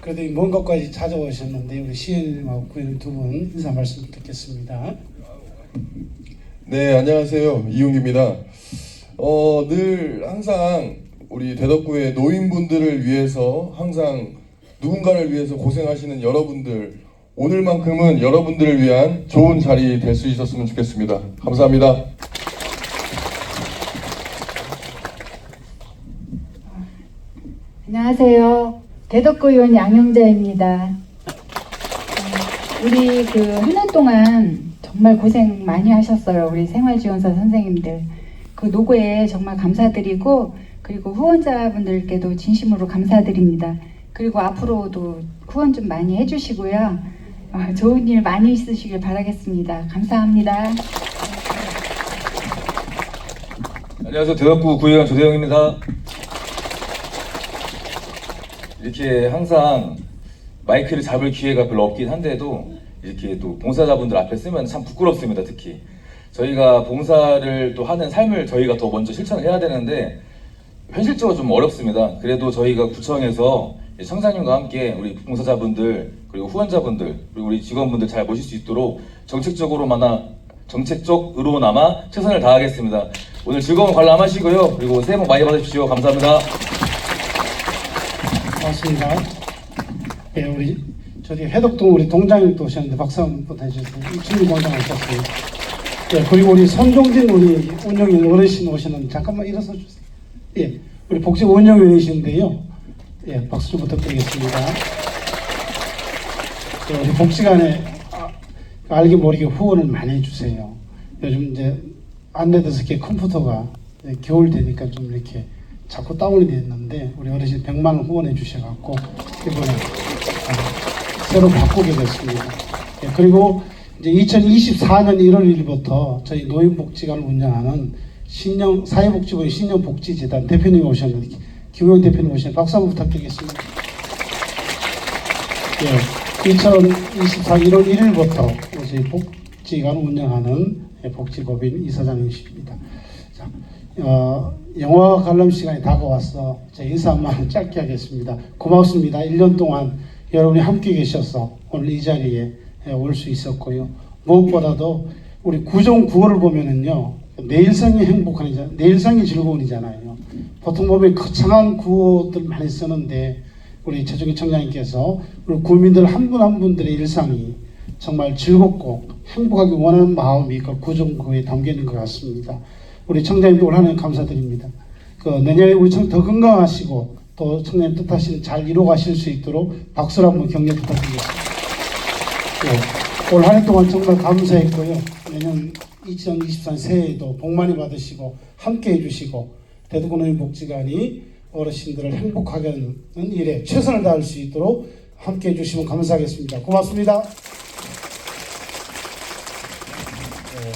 그래도 이먼 것까지 찾아오셨는데 우리 시인님하고 구현님 두 분 인사 말씀 듣겠습니다. 네, 안녕하세요. 이용기입니다. 어, 늘 항상 우리 대덕구의 노인분들을 위해서 항상 누군가를 위해서 고생하시는 여러분들 오늘만큼은 여러분들을 위한 좋은 자리 될 수 있었으면 좋겠습니다. 감사합니다. 안녕하세요. 대덕구 의원 양영자입니다. 음, 우리 그 한 해 동안 정말 고생 많이 하셨어요. 우리 생활지원사 선생님들. 그 노고에 정말 감사드리고 그리고 후원자분들께도 진심으로 감사드립니다. 그리고 앞으로도 후원 좀 많이 해주시고요. 어, 좋은 일 많이 있으시길 바라겠습니다. 감사합니다. 안녕하세요. 대덕구 구의원 조대영입니다. 이렇게 항상 마이크를 잡을 기회가 별로 없긴 한데도 이렇게 또 봉사자분들 앞에 쓰면 참 부끄럽습니다. 특히 저희가 봉사를 또 하는 삶을 저희가 더 먼저 실천을 해야 되는데 현실적으로 좀 어렵습니다. 그래도 저희가 구청에서 청장님과 함께 우리 봉사자분들 그리고 후원자분들 그리고 우리 직원분들 잘 모실 수 있도록 정책적으로마나 정책적으로나마 최선을 다하겠습니다. 오늘 즐거운 관람하시고요. 그리고 새해 복 많이 받으십시오. 감사합니다. 고맙습니다. 예, 우리 저기 해덕동 우리 동장님도 오셨는데 박수 한번 해주세요. 주민 동장 오셨어요. 예, 그리고 우리 손종진 우리 운영인 어르신 오셨는데 잠깐만 일어서 주세요. 예, 우리 복지 운영위원이신데요. 예, 박수 좀 부탁드리겠습니다. 예, 우리 복지관에 아, 알게 모르게 후원을 많이 해주세요. 요즘 이제 안내돼서 이렇게 컴퓨터가 겨울 되니까 좀 이렇게 자꾸 다운이 됐는데 우리 어르신 100만 원 후원해 주셔갖고 이번에 아, 새로 바꾸게 됐습니다. 예, 그리고 이제 2024년 1월 1일부터 저희 노인복지관을 운영하는 신령 사회복지부 신령복지재단 대표님이 오셨는데 김용 대표님 오셨는데 박수 한번 부탁드리겠습니다. 예, 2024 1월 1일부터 저희 복지관을 운영하는 예, 복지법인 이사장이십니다. 자, 어, 영화 관람 시간이 다가왔어. 자, 인사 한번 짧게 하겠습니다. 고맙습니다. 1년 동안 여러분이 함께 계셔서 오늘 이 자리에 예, 올수 있었고요. 무엇보다도 우리 구정 구호를 보면은요. 내 일상이 행복한이잖아요. 내일상이 즐거운이잖아요. 보통 보면 거창한 구호들 많이 쓰는데 우리 최종희 청장님께서 우리 국민들 한 분한 분들의 일상이 정말 즐겁고 행복하기 원하는 마음이 그 구정구에 담겨 있는 것 같습니다. 우리 청장님도 올 한해 감사드립니다. 그 내년에 우리 청 더 건강하시고 또 청장님 뜻하시는 잘 이루어가실 수 있도록 박수를 한번 격려 부탁드리겠습니다. 예, 올한 해 동안 정말 감사했고요. 내년 2023 새해에도 복 많이 받으시고 함께 해주시고 대두구노인복지관이 어르신들을 행복하게 하는 일에 최선을 다할 수 있도록 함께 해주시면 감사하겠습니다. 고맙습니다.